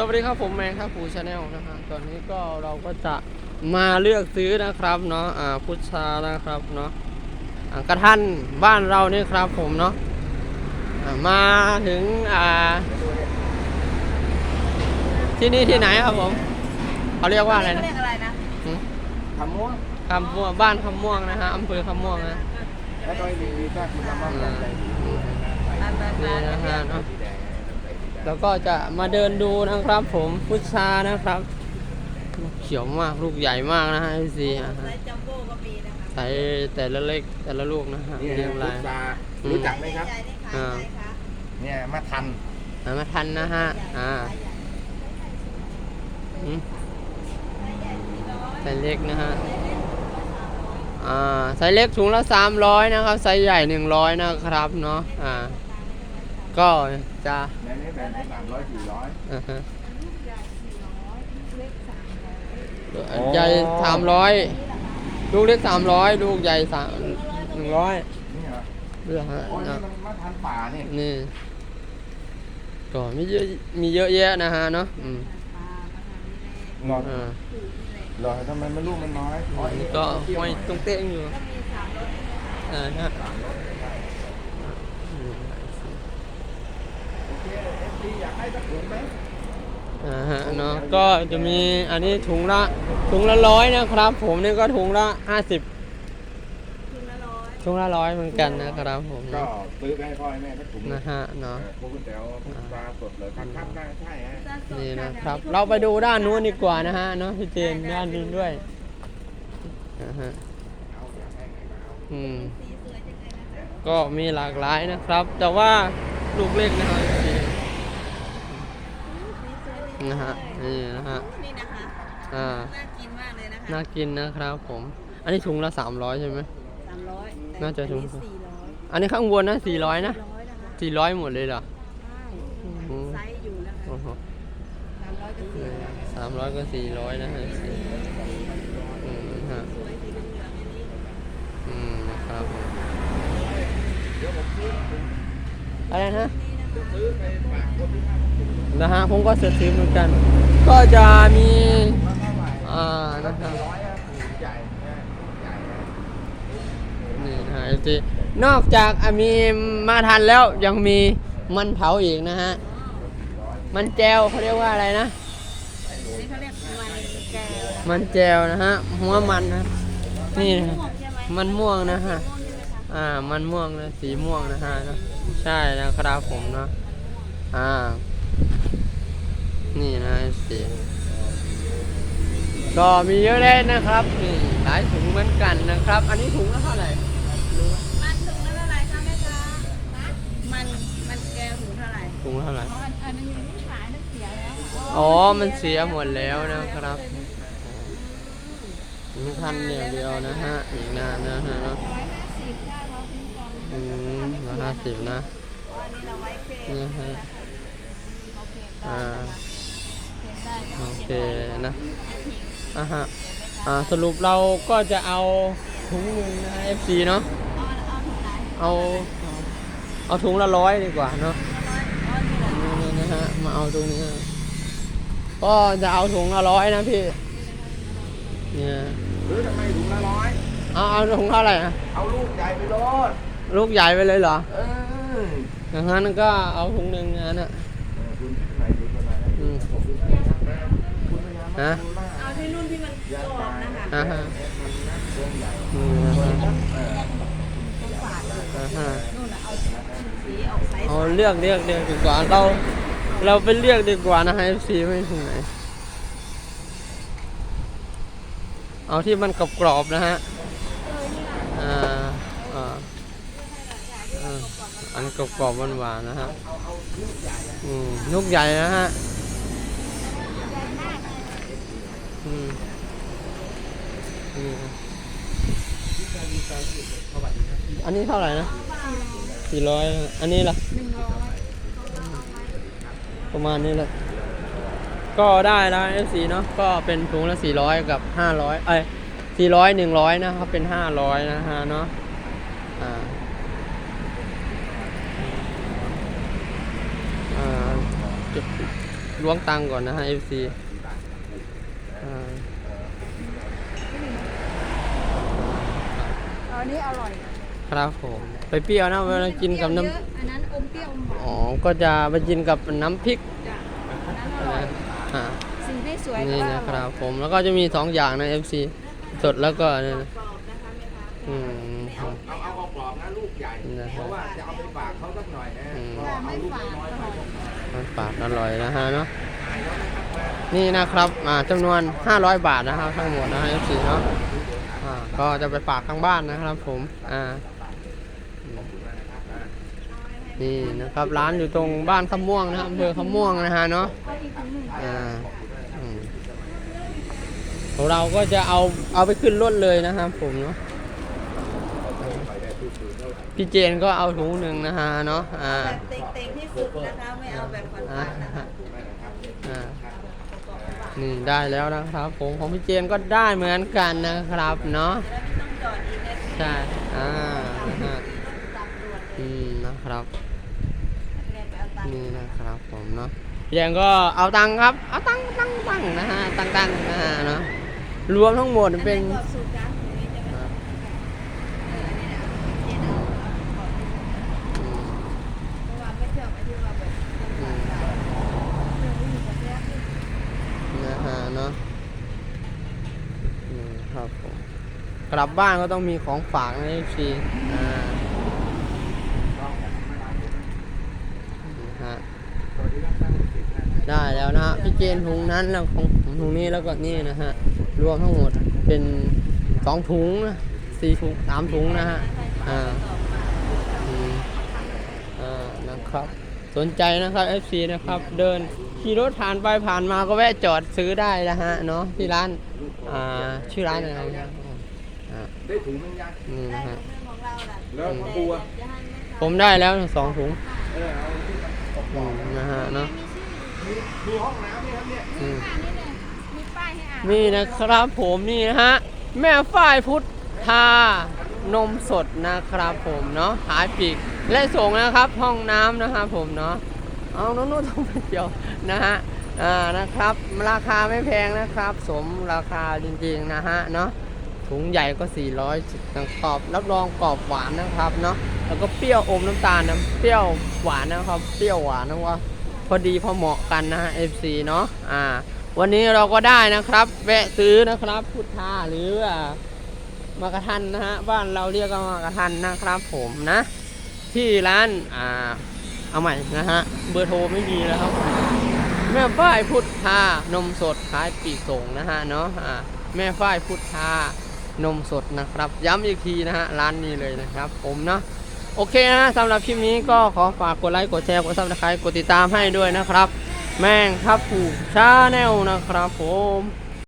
สวัสดีครับผมแมนครับปูชาแนลนะฮะตอนนี้ก็เราก็จะมาเลือกซื้อนะครับเนาะอ่าพุทรานะครับเนาะอ่ากระทันบ้านเรานี่ครับผมเนาะอ่ามาถึงอ่าที่นี่ที่ไหนครับผมเขาเรียกว่าอะไรนะเรียกอะไรนะหืมคำม่วงคำม่วงบ้านคำม่วงนะฮะอำเภอคำม่วงนะแล้วก็มีมีก็คุณละมั่งอะไรร้านร้านนี่ร้านนะฮะเนาะสี แดงแล้วก็จะมาเดินดูนะครับ ผมพุทรานะครับลูกเขียวมากลูกใหญ่มากนะฮะพี่ซีอะไซฮะส์จัมโบ้ก็มีนะคะใส่แต่ละเล็กแต่ละลูกนะฮะนี่เรียงลูรากยตารู้จักไหมครับ ใหญ่ๆนี่ขายอ่า ไงคะเนี่ยมาทันหามาทันนะฮะอ่าไซส์ใหญ่อืมไซส์เล็กนะฮะอ่าไซส์เล็กถุงละ300นะครับไซส์ใหญ่ 100นะครับเนาะอ่า ก็จะในนี้แบ่งเป็นสามร้อยสี่ร้อยอ่าฮะใหญ่สามร้อยลูกเล็กสามร้อยลูกใหญ่สามหนึ่งร้อยนี่เหรอเรื่องฮะโอ้ยนี่อะมันมาทันป่านี่นี่ก็มีเยอะมีเยอะแยะนะฮะเนาะอืมรออ่ารอทำไมมันลูกมันน้อยอ๋ออันนี้ก็ห้อยตรงเต้งอยู่ก็มีสามรสอ่าฮะอืม โอเคเอฟซีอยาก ให้สักถุงไหมอ่าฮะเนาะก็จะมีอันนี้ถุงละถุงละร้อยนะครับ ผมนี่ก็ถุงละห้าสิบถุงละร้อยถุงละร้อยเหมือนกันนะครับผมก็ซื้อไปให้พ่อให้แม่สักถุงนะฮะเนาะพวกคุณแต๋วปลาสดเลยครับครับได้ใช่ฮะจานสดนี่นะคค่ะรับ เราไปดูด้านนู้นดีกว่านะฮะเนาะพี่เจนด้านนู้นด้วยนะฮะเอาอยากให้ใครก็เอาอืมสีสวยจังเลยนะคะก็มีหลากหลายนะครับ แต่ว่าลูกเล็กนะครับพี่สีสวยดี นะฮะนี่นะฮะนี่นะคะอ่าน่ากินมากเลยนะคะน่ากินนะครับผม อันนี้ถุงละ300ใช่ไหมสามร้อยน่าจะถุงสี่ร้อยอันนี้ข้างบนนะ400นะร้อยนะคะ400หมดเลยเหรอใช่อืมไซส์อยู่นะคะโอ้โหสามร้อยกับสี่ร้อยสามร้อยก็400นะฮะสี่อืมฮะสวยสีเหลืองๆอันนี้อืมนะครับผมเดี๋ยวผมซื้อถุงอะไรนะซื้อไปฝากค นะฮะผมก็เสร็จซื้อเหมือนกัน ก็จะมีอ่านะครับนี่นะฮะทีนอกจากมีมาทันแล้วยังมีมันเผาอีกนะฮะ มันแจวเขาเรียกว่าอะไรนะ มันแจวนะฮะหัวมันนะนี่นะมันม่วงนะฮะอ่ามันม่วงนะสีม่วงนะฮะนะใช่นะครับผมเนาะ อ่า นี่นะสีก็มีเยอะเลยนะครับนี่หลายถุงเหมือนกันนะครับ อันนี้ถุงละเท่าไหร่มันถุงละเท่าไหร่คะแม่ค้ามันมันแก้วถุงเท่าไหร่ถุงละเท่าไหร่อันอันนี้ยังไม่ขายมันเสียแล้วอ๋อ มันเสียหมดแล้วนะครับมีพันอย่างเดียวนะฮะ อีกนานนะฮะเนาะร้อยห้าสิบถ้าเราซื้อก่อนอืมร้อยห้าสิบนะ อันนี้เราไว้เก็บนี่ฮะโอเคอ่าได้โอเคนะอะฮะอ่าสรุปเราก็จะเอาถุงหนึ่งนะฮะ FC เนาะเอาเอาถุงละร้อยดีกว่าเนาะนี่นะฮะมาเอาตรงนี้ฮะก็จะเอาถุงละร้อยนะพี่เนี่ยซื้อทำไมถุงละร้อยเอาเอาถุงเท่าไหร่อะเอาลูกใหญ่ไปโลดลูกใหญ่ไปเลยเหรอเอออย่างนั้นก็เอาถุงหนึ่งงั้นอะ คุณไหนดูตัวไหน อืม ผมดูตัวไหนคุณพยายาม ฮะดูล่าเอาที่รุ่นที่มันกรอบนะคะอ่าฮะมันนะตัวใหญ่อืมนะฮะเออต้องฝาดเลยอ่าฮะนู่นน่ะเอาสีออกไซส์เอาเลือกเลือกเลือกดีกว่าเรา เราไปเลือกดีกว่านะฮะ FC ไม่ถุงไหนเอาที่มันกรอบๆนะฮะอ่าอ่าอ่าอันกรอบๆหวานๆนะฮะอืมลูกใหญ่นะฮะ อืมอืมอันนี้เท่าไหร่นะสี่ร้อยอันนี้ล่ะประมาณนี้แหละก็ได้แล้ว FC เนาะก็เป็นถุงละสี่ร้อยกับห้าร้อยเอ้ยสี่ร้อยหนึ่งร้อยนะครับ เป็นห้าร้อยนะฮะเนาะอ่าอ่าจุดล้วงตังก่อนนะฮะ FC อ่า อันนี้อร่อยครับผมไปเปรี้ยวนะเวลากินกับน้เยอะอันนั้นอมเปรี้ยวอมหวาำนอ๋อก็จะไปกินกับน้ำพริกจ้ะอันนั้นอร่อยนะอ่าสิ่งที่สวยนี่ก็ว่านะคอรัอยบผมแล้วก็จะมีสองอย่างนะ FC สดแล้วก็นี่นะกรอบนะคะแม่ค้าอืมคเอารับเอาเอากรอบนะลูกใหญ่ นะฮะเพราะว่าจะเอาไปฝากเขาสักหน่อยนะอืมก็ถ้าเอาไม่ลูกฝาดน้อยอๆร่อยมันปากอร่อยนะฮะเนาะนี่นะครับอ่าจำนวน 500 บาทนะครับทั้งหมดนะฮะ FC เนาะอ่า ก็จะไปฝากข้างบ้านนะครับผมอ่านี่นะครับร้านอยู่ตรงบ้านขม่วงนะครับอำเภอขม่วงนะฮะเนาะก็อีกถุงหนึ่งอ่าอืมของเราก็จะเอาเอาไปขึ้นรถเลยนะครับผมเนาะพี่เจนก็เอาถุงหนึ่งนะฮะเนาะอ่าแบบเต็งๆที่สุดนะคะไม่เอาแบบฝัอ่านๆนะคะอ่า นี่ได้แล้วนะครับผมของพี่เจนก็ได้เหมือนกันนะครับเนาะใช่อ่าฮะอืมนะครับนี่นะครับผมเนาะพี่แดงก็เอาตังค์ครับเอาตังค์ตังค์ตังนะฮะตังค์ตังค์นะฮะเนาะรวมทั้งหมดมันเป็น อ่า เอออันนี้นะเจนเอาเอากรอบนี้ อืม เพราะว่าไม่ชอบไอ้ที่ว่าแบบน้ำตาลเรื่องนี้จะแยกขึ้น นะฮะเนาะอืมครับผม กลับบ้านก็ต้องมีของฝากนะพี่อ่าฮะได้แล้วนะฮะพี่เจนถุงนั้นแล้วของถุงนี้แล้วก็นี่นะฮะรวมทั้งหมดเป็นสองถุงนะสี่ถุงสามถุงนะฮะอ่าอ่านะครับ สนใจนะครับ FC นะครับ เดินขี่รถผ่านไปผ่านมาก็แวะจอดซื้อได้นะฮะเนาะที่ร้านอ่าชื่อร้านอะไรนะ ได้ถุงนึงยังนี่ได้นะฮะเรื่องของเราล่ะแล้วของกูอะจะให้แม่ค้าผมได้แล้วสองถุงเออเอาที่มันกรอือบมนะฮะเนาะมีมีห้องน้ำไหมครับเนี่ยอืมอ่านนี่เลยมีป้ายให้อ่านนี่นะครับผมนี่นะฮะ แม่ฝ้ายพุทธานมสดนะครับผมเนาะขายปลีกและส่งนะครับ ห้องน้ำนะครับผมเนาะเอาโน้นๆต้องไปเดียวนะฮะอ่านะครับ ราคาไม่แพงนะครับ สมราคาจริงๆนะฮะเนาะ ถุงใหญ่ก็ 400นะกรอบรับรองกรอบหวานนะครับเนาะแล้วก็เปรี้ยวอมน้ำตาลนะเปรี้ยวหวานนะครับเปรี้ยวหวานนะว่าพอดีพอเหมาะกันนะฮะ FC เนาะอ่า วันนี้เราก็ได้นะครับ แวะซื้อนะครับพุทธาหรืออ่ามากระทันนะฮะบ้านเราเรียกกันมากระทันนะครับผมนะ ที่ร้านอ่าเอาใหม่นะฮะเบอร์โทรไม่มีแล้วครับ แม่ฝ้ายพุทธานมสดขายปีส่งนะฮะเนาะอ่าแม่ฝ้ายพุทธา นมสดนะครับ ย้ำอีกทีนะฮะร้านนี้เลยนะครับ ผมเนาะโอเคนะสำหรับคลิปนี้ก็ขอฝากกดไลค์กดแชร์กดซับสไครต์กดติดตามให้ด้วยนะครับ แม่งครับผูกชาแนลนะครับผม